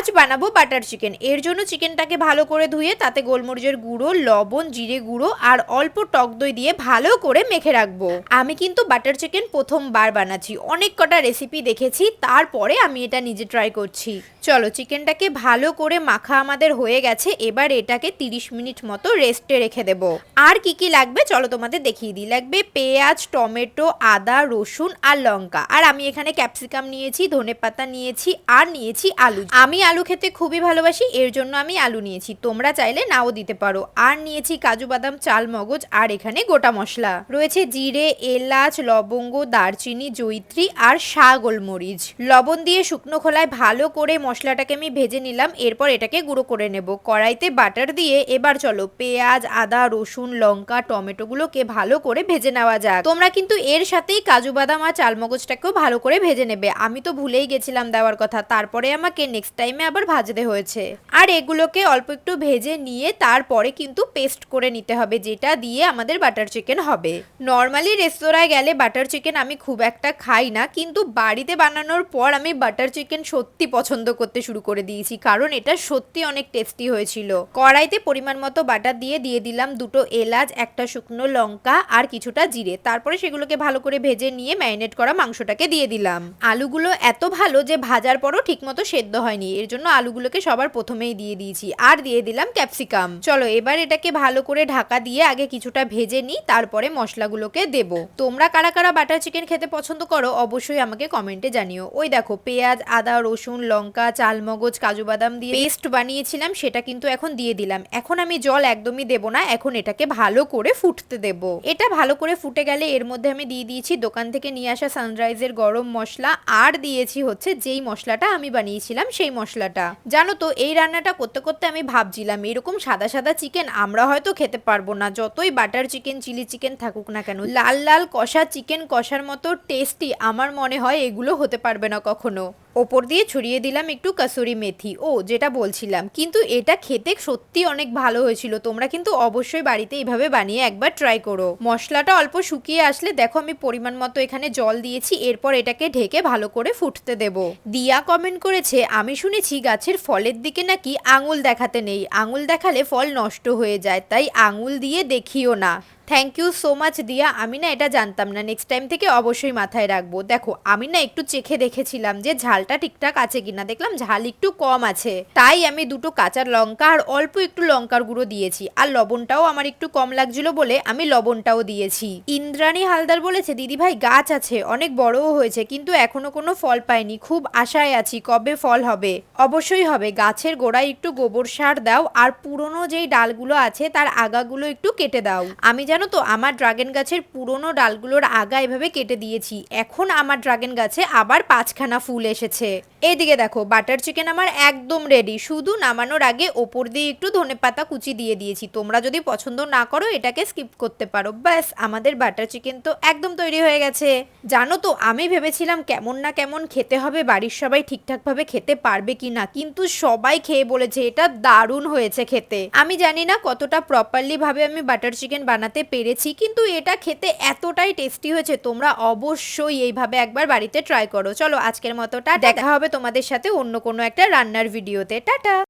আজ বানাবো butter chicken এর জন্য চিকেনটাকে ভালো করে ধুয়ে তাতে গোলমরিচের গুঁড়ো, লবণ, জিরে গুঁড়ো আর অল্প টক দই দিয়ে ভালো করে মেখে রাখব। আমি কিন্তু বাটার চিকেন প্রথমবার বানাচ্ছি। অনেক কটা রেসিপি দেখেছি, তারপরে আমি এটা নিজে ট্রাই করছি। চলো চিকেনটাকে ভালো করে মাখা আমাদের হয়ে গেছে, এবার এটাকে 30 মিনিট মতো রেস্টে রেখে দেব। আর কি কি লাগবে চলো তোমাদের দেখিয়ে দিই। লাগবে পেঁয়াজ, টমেটো, আদা, রসুন আর লঙ্কা। আর আমি এখানে ক্যাপসিকাম নিয়েছি, ধনেপাতা নিয়েছি আর নিয়েছি আলু। আমি আলু খেতে খুবই ভালোবাসি, এর জন্য আমি আলু নিয়েছি। তোমরা চাইলে নাও দিতে পারো। আর নিয়েছি কাজু বাদাম, চাল, মগজ, আর এখানে গোটা মশলা। রয়েছে জিরে, এলাচ, লবঙ্গ, দারচিনি, জৈত্রী আর শাহ গোলমরিচ। লবণ দিয়ে শুকনো খোলায় ভালো করে মশলাটাকে আমি ভেজে নিলাম, এরপর এটাকে গুঁড়ো করে নেব। কড়াইতে বাটার দিয়ে এবার চলো, পেঁয়াজ, আদা, রসুন, লঙ্কা, টমেটোগুলোকে ভালো করে ভেজে নেওয়া যাক। তোমরা কিন্তু এর সাথেই কাজু বাদাম আর চালমগজটাকেও ভালো করে ভেজে নেবে। আমি তো ভুলেই গেছিলাম দেওয়ার কথা। তারপরে আমাকে নেক্সট টাইমে আবার ভাজতে হয়েছে। আর এগুলোকে অল্প একটু ভেজে নিয়ে তারপরে কিন্তু পেস্ট করে নিতে হবে, যেটা দিয়ে আমাদের বাটার চিকেন হবে। নর্মালি রেস্তোরাঁয় গেলে বাটার চিকেন আমি খুব একটা খাই না, কিন্তু বাড়িতে বানানোর পর আমি বাটার চিকেন সত্যি পছন্দ করতে শুরু করে দিয়েছি, কারণ এটা সত্যি অনেক টেস্টি হয়েছিল। কড়াইতে পরিমাণ মতো বাটার দিয়ে দিয়ে দিলাম দুটো এলাচ, একটা শুকনো লঙ্কা আর কিছুটা জিরে। তারপরে সেগুলোকে ভালো করে ভেজে নিয়ে ম্যারিনেট করা মাংসটাকে দিয়ে দিলাম। আলুগুলো এত ভালো যে ভাজার পরও ঠিকমতো সেদ্ধ হয়নি। এর জন্য আলুগুলোকে সবার প্রথমেই দিয়ে দিয়েছি। আর দিয়ে দিলাম ক্যাপসিকাম। চলো, এবার এটাকে ভালো করে ঢাকা দিয়ে আগে কিছুটা ভেজে নিই, তারপরে মশলাগুলোকে দেব। তোমরা কারা কারা বাটার চিকেন খেতে পছন্দ করো, অবশ্যই আমাকে কমেন্টে জানিও। ওই দেখো, পেঁয়াজ, আদা, রসুন, লঙ্কা, চালমগজ, কাজু বাদাম দিয়ে পেস্ট বানিয়েছিলাম, সেটা কিন্তু এখন দিয়ে দিলাম। এখন আমি জল একদমই দেব না, এখন এটাকে ভালো করে ফুটতে দেব। এটা ভালো করে ফুটে গেলে এর মধ্যে আমি দিয়ে দিয়েছি দোকান থেকে নিয়ে আসা সানরাইজের গরম মশলা, আর দিয়েছি হচ্ছে যেই মশলাটা আমি বানিয়েছিলাম, সেই মশলাটা। জানো তো, এই রান্নাটা করতে করতে আমি ভাবছিলাম, এরকম সাদা সাদা চিকেন আমরা হয়তো খেতে পারব না। যতই বাটার চিকেন, চিলি চিকেন থাকুক না কেন, লাল লাল কষা চিকেন কষার মতো টেস্টি আমার মনে হয় এগুলো হতে পারবে না কখনো। ওপর দিয়ে ছড়িয়ে দিলাম একটু কাসুরি মেথি। ও, যেটা বলছিলাম। কিন্তু এটা খেতে সত্যি অনেক ভালো হয়েছিল। তোমরা কিন্তু অবশ্যই বাড়িতে এইভাবে বানিয়ে একবার ট্রাই করো। মশলাটা অল্প শুকিয়ে আসলে দেখো আমি পরিমাণ মতো এখানে জল দিয়েছি, এরপর এটাকে ঢেকে ভালো করে ফুটতে দেব। দিয়া কমেন্ট করেছে, আমি শুনেছি গাছের ফলের দিকে নাকি আঙুল দেখাতে নেই। আঙুল দেখালে ফল নষ্ট হয়ে যায়, তাই আঙুল দিয়ে দেখিও না। থ্যাংক ইউ সো মাচ দিয়া আমি না এটা জানতাম না। নেক্সট টাইম থেকে অবশ্যই মাথায় রাখব। দেখো, আমি না একটু চেখে দেখেছিলাম যে ঝালটা ঠিকঠাক আছে কিনা। দেখলাম ঝাল একটু কম আছে। তাই আমি দুটো কাঁচা লঙ্কা আর অল্প একটু লঙ্কার গুঁড়ো দিয়েছি। আর লবণটাও আমার একটু কম লাগছিল বলে আমি লবণটাও দিয়েছি। ইন্দ্রাণী হালদার বলেছে, দিদি ভাই, গাছ আছে। অনেক বড়ও হয়েছে, কিন্তু এখনও কোনো ফল পাইনি। খুব আশায় আছি কবে ফল হবে? অবশ্যই হবে। গাছের গোড়ায় একটু গোবর সার দাও। আর পুরনো যেই ডালগুলো আছে, তার আগাগুলো একটু কেটে দাও। আমি জানো তো, আমার ড্রাগন গাছের পুরনো ডালগুলোর আগা এভাবে কেটে দিয়েছি। এখন আমার ড্রাগন গাছে আবার পাঁচখানা ফুল এসেছে। এইদিকে দেখো বাটার চিকেন আমার একদম রেডি শুধু নামানোর আগে ওপর দিয়ে একটু ধনেপাতা কুচি দিয়ে দিয়েছি। তোমরা যদি পছন্দ না করো, এটাকে স্কিপ করতে পারো। ব্যাস, আমাদের বাটার চিকেন তো একদম তৈরি হয়ে গেছে। জানো তো, আমি ভেবেছিলাম কেমন না কেমন খেতে হবে, বাড়ির সবাই ঠিকঠাকভাবে খেতে পারবে কি না কিন্তু সবাই খেয়ে বলেছে, এটা দারুণ হয়েছে খেতে। আমি জানি না কতটা প্রপারলি ভাবে আমি বাটার চিকেন বানাতে পেরেছি, কিন্তু এটা খেতে এতটাই টেস্টি হয়েছে, তোমরা অবশ্যই এইভাবে একবার বাড়িতে ট্রাই করো। চলো, আজকের মতোটা দেখা হবে তোমাদের সাথে অন্য কোনো একটা রান্নার ভিডিওতে। টাটা!